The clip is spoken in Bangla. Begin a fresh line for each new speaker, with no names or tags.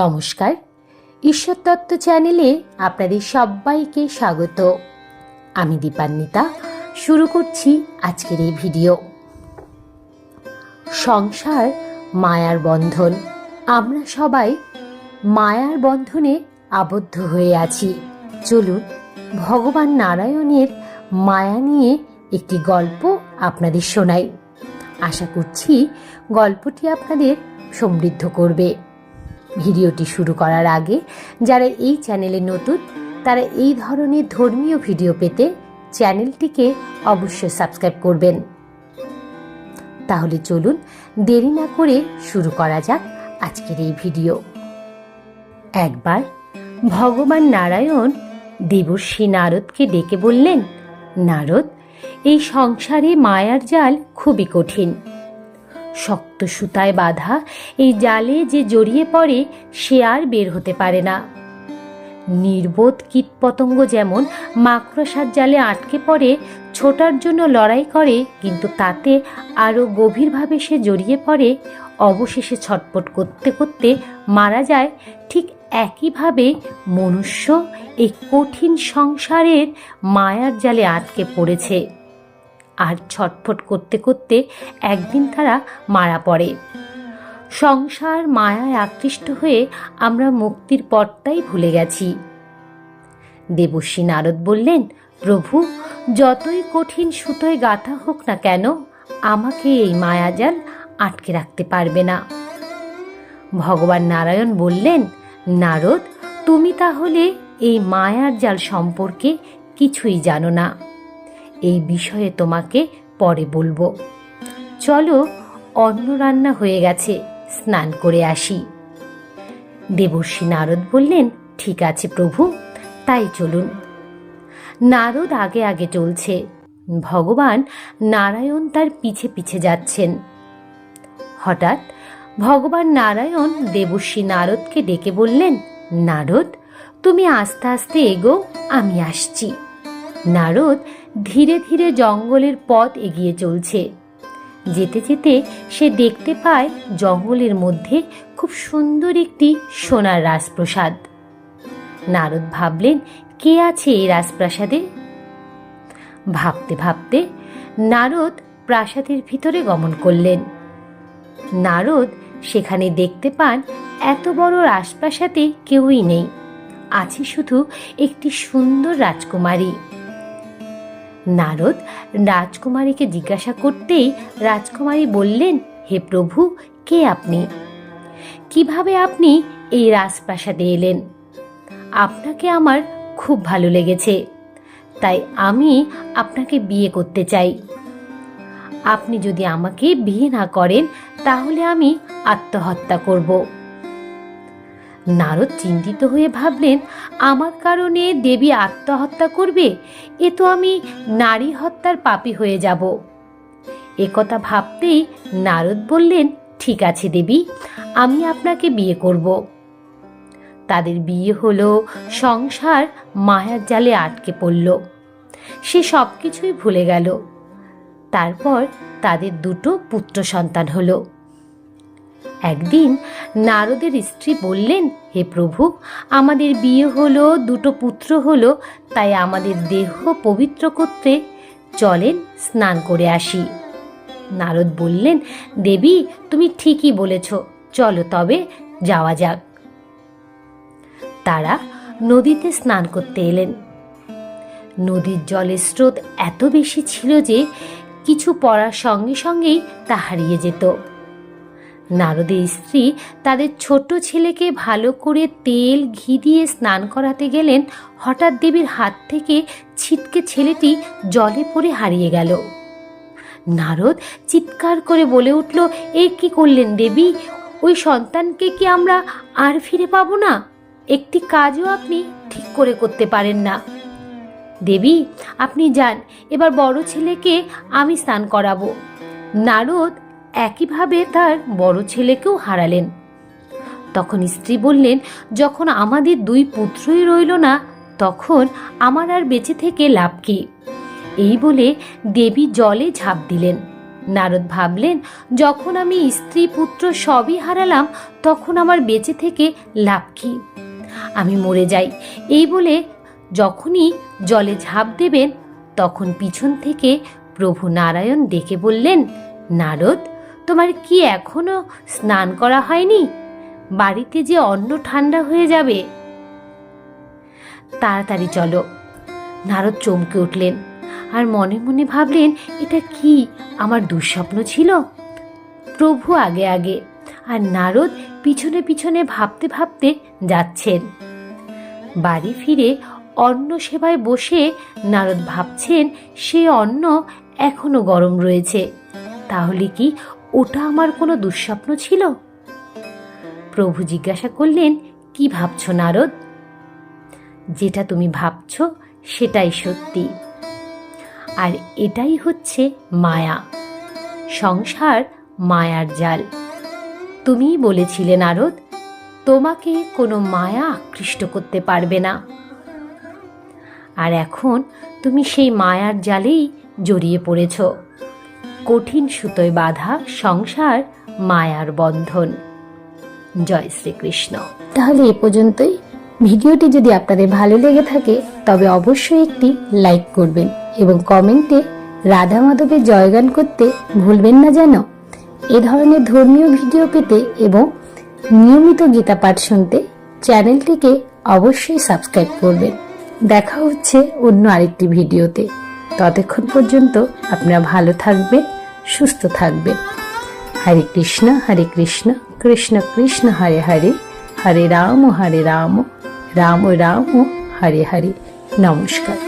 নমস্কার ঈশ্বর তত্ত্ব চ্যানেলে আপনাদের সবাইকে স্বাগত আমি দীপান্বিতা শুরু করছি আজকের এই ভিডিও সংসার মায়ার বন্ধন আমরা সবাই মায়ার বন্ধনে আবদ্ধ হয়ে আছি চলুন ভগবান নারায়ণের মায়া নিয়ে একটি গল্প আপনাদের শোনাই আশা করছি গল্পটি আপনাদের সমৃদ্ধ করবে ভিডিওটি শুরু করার আগে যারা এই চ্যানেলে নতুন তারা এই ধরনের ধর্মীয় ভিডিও পেতে চ্যানেলটিকে অবশ্যই সাবস্ক্রাইব করবেন তাহলে চলুন দেরি না করে শুরু করা যাক আজকের এই ভিডিও একবার ভগবান নারায়ণ দেবর্ষী নারদকে ডেকে বললেন নারদ এই সংসারে মায়ার জাল খুবই কঠিন শক্ত সুতায় বাঁধা এই জালে যে জড়িয়ে পড়ে সে আর বের হতে পারে না নির্বোধ কীটপতঙ্গ যেমন মাকড়সার জালে আটকে পড়ে ছোটার জন্য লড়াই করে কিন্তু তাতে আরও গভীরভাবে সে জড়িয়ে পড়ে অবশেষে ছটপট করতে করতে মারা যায় ঠিক একইভাবে মনুষ্য এই কঠিন সংসারের মায়ার জালে আটকে পড়েছে আর ছটফট করতে করতে একদিন তারা মারা পড়ে সংসার মায়ায় আকৃষ্ট হয়ে আমরা মুক্তির পথটাই ভুলে গেছি দেবশ্রী নারদ বললেন প্রভু যতই কঠিন সুতোয় গাঁথা হোক না কেন আমাকে এই মায়াজাল আটকে রাখতে পারবে না ভগবান নারায়ণ বললেন নারদ তুমি তাহলে এই মায়ার জাল সম্পর্কে কিছুই জানো না এই বিষয়ে তোমাকে পরে বলবো চলো অন্ন রান্না হয়ে গেছে স্নান করে আসি দেবর্ষী নারদ বললেন ঠিক আছে প্রভু তাই চলুন নারদ আগে আগে চলছে ভগবান নারায়ণ তার পিছে পিছে যাচ্ছেন হঠাৎ ভগবান নারায়ণ দেবশ্রী নারদকে ডেকে বললেন নারদ তুমি আস্তে আস্তে এগো আমি আসছি নারদ ধীরে ধীরে জঙ্গলের পথ এগিয়ে চলছে যেতে যেতে সে দেখতে পায় জঙ্গলের মধ্যে খুব সুন্দর একটি সোনার রাজপ্রসাদ নারদ ভাবলেন কে আছে এই রাজপ্রাসাদে ভাবতে ভাবতে নারদ প্রাসাদের ভিতরে গমন করলেন নারদ সেখানে দেখতে পান এত বড় রাজপ্রাসাদে কেউই নেই আছে শুধু একটি সুন্দর রাজকুমারী নারদ রাজকুমারীকে জিজ্ঞাসা করতেই রাজকুমারী বললেন হে প্রভু কে আপনি কিভাবে আপনি এই রাজপ্রাসাদে এলেন আপনাকে আমার খুব ভালো লেগেছে তাই আমি আপনাকে বিয়ে করতে চাই আপনি যদি আমাকে বিয়ে না করেন তাহলে আমি আত্মহত্যা করবো নারদ চিন্তিত হয়ে ভাবলেন আমার কারণে দেবী আত্মহত্যা করবে এ তো আমি নারী হত্যার পাপি হয়ে যাব একথা ভাবতেই নারদ বললেন ঠিক আছে দেবী আমি আপনাকে বিয়ে করব তাদের বিয়ে হলো সংসার মায়ার জালে আটকে পড়ল সে সব কিছুই ভুলে গেল তারপর তাদের দুটো পুত্র সন্তান হলো একদিন নারদের স্ত্রী বললেন হে প্রভু আমাদের বিয়ে হলো দুটো পুত্র হলো তাই আমাদের দেহ পবিত্র করতে চলেন স্নান করে আসি নারদ বললেন দেবী তুমি ঠিকই বলেছ চলো তবে যাওয়া যাক তারা নদীতে স্নান করতে এলেন নদীর জলের স্রোত এত বেশি ছিল যে কিছু পড়ার সঙ্গে সঙ্গেই তা হারিয়ে যেত নারদের স্ত্রী তাদের ছোট্ট ছেলেকে ভালো করে তেল ঘি দিয়ে স্নান করাতে গেলেন হঠাৎ দেবীর হাত থেকে ছিটকে ছেলেটি জলে পড়ে হারিয়ে গেল নারদ চিৎকার করে বলে উঠল এ কি করলেন দেবী ওই সন্তানকে কি আমরা আর ফিরে পাবো না একটি কাজও আপনি ঠিক করে করতে পারেন না দেবী আপনি যান এবার বড় ছেলেকে আমি স্নান করাবো নারদ একইভাবে তার বড় ছেলেকেও হারালেন তখন স্ত্রী বললেন যখন আমাদের দুই পুত্রই রইল না তখন আমার আর বেঁচে থেকে লাভ কি এই বলে দেবী জলে ঝাঁপ দিলেন নারদ ভাবলেন যখন আমি স্ত্রী পুত্র সবই হারালাম তখন আমার বেঁচে থেকে লাভ কি আমি মরে যাই এই বলে যখনই জলে ঝাঁপ দেবেন তখন পিছন থেকে প্রভু নারায়ণ ডেকে বললেন নারদ তোমার কি এখনো স্নান করা হয়নি বাড়িতে যে অন্ন ঠান্ডা হয়ে যাবে তাড়াতাড়ি চলো নারদ চমকে উঠলেন আর মনে মনে ভাবলেন এটা কি আমার দুঃস্বপ্ন ছিল প্রভু আগে আগে আর নারদ পিছনে পিছনে ভাবতে ভাবতে যাচ্ছেন বাড়ি ফিরে অন্ন সেবায় বসে নারদ ভাবছেন সে অন্ন এখনো গরম রয়েছে তাহলে কি ওটা আমার কোনো দুঃস্বপ্ন ছিল প্রভু জিজ্ঞাসা করলেন কি ভাবছ নারদ যেটা তুমি ভাবছ সেটাই সত্যি আর এটাই হচ্ছে মায়া সংসার মায়ার জাল তুমিই বলেছিলে নারদ তোমাকে কোনো মায়া আকৃষ্ট করতে পারবে না আর এখন তুমি সেই মায়ার জালেই জড়িয়ে পড়েছো কঠিন সুতোয় বাঁধা সংসার মায়ার বন্ধন জয় শ্রীকৃষ্ণ তাহলে এ পর্যন্তই ভিডিওটি যদি আপনাদের ভালো লেগে থাকে তবে অবশ্যই একটি লাইক করবেন এবং কমেন্টে রাধা মাধবের জয়গান করতে ভুলবেন না যেন এ ধরনের ধর্মীয় ভিডিও পেতে এবং নিয়মিত গীতা পাঠ শুনতে চ্যানেলটিকে অবশ্যই সাবস্ক্রাইব করবেন দেখা হচ্ছে অন্য আরেকটি ভিডিওতে ততক্ষণ পর্যন্ত আপনারা ভালো থাকবেন সুস্থ থাকবেন হরে কৃষ্ণ হরে কৃষ্ণ কৃষ্ণ কৃষ্ণ হরে হরে হরে রাম হরে রাম রাম রাম হরে হরে নমস্কার